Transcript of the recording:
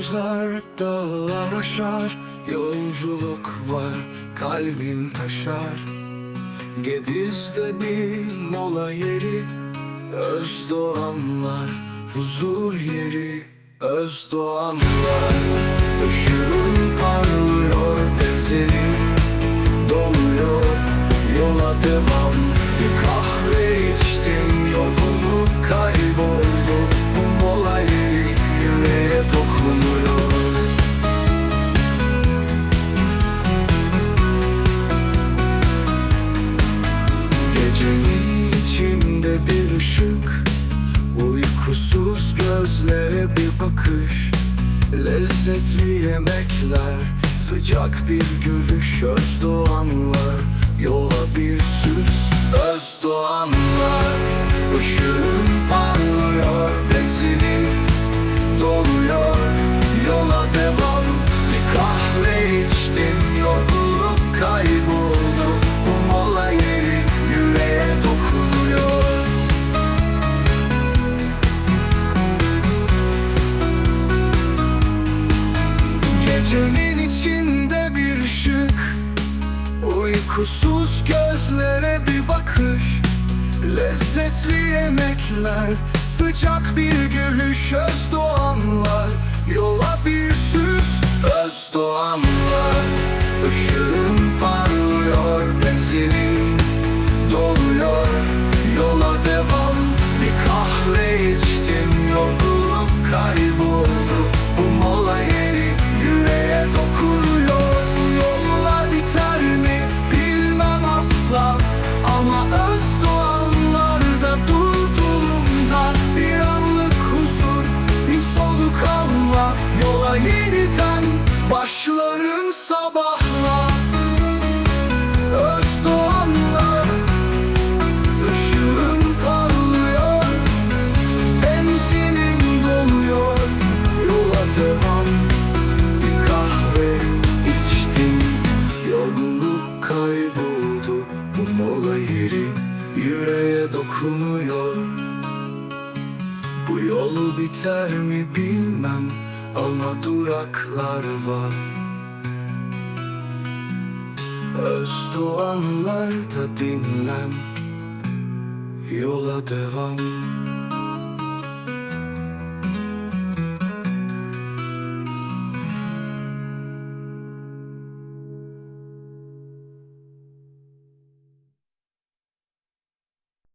uzar dağlar aşar Yolculuk var kalbim taşar. Gediz'de bir mola yeri Özdoğanlar huzur yeri. Özdoğanlar Işığın parlıyor bezelim Doluyor. Yola devam Bir kahve bakış Lezzetli yemekler Sıcak bir gülüş Özdoğanlar Yola bir süs Özdoğanlar Işığın Uykusuz gözlere bir bakış. Lezzetli yemekler Sıcak bir gülüş Özdoğanlar Yola Ama Özdoğanlarda durduğumda Bir anlık huzur bir soluk alma Yola yeniden başlarım sabahla Bu yol biter mi bilmem Ama duraklar var. Özdoğanlarda dinlen Yola devam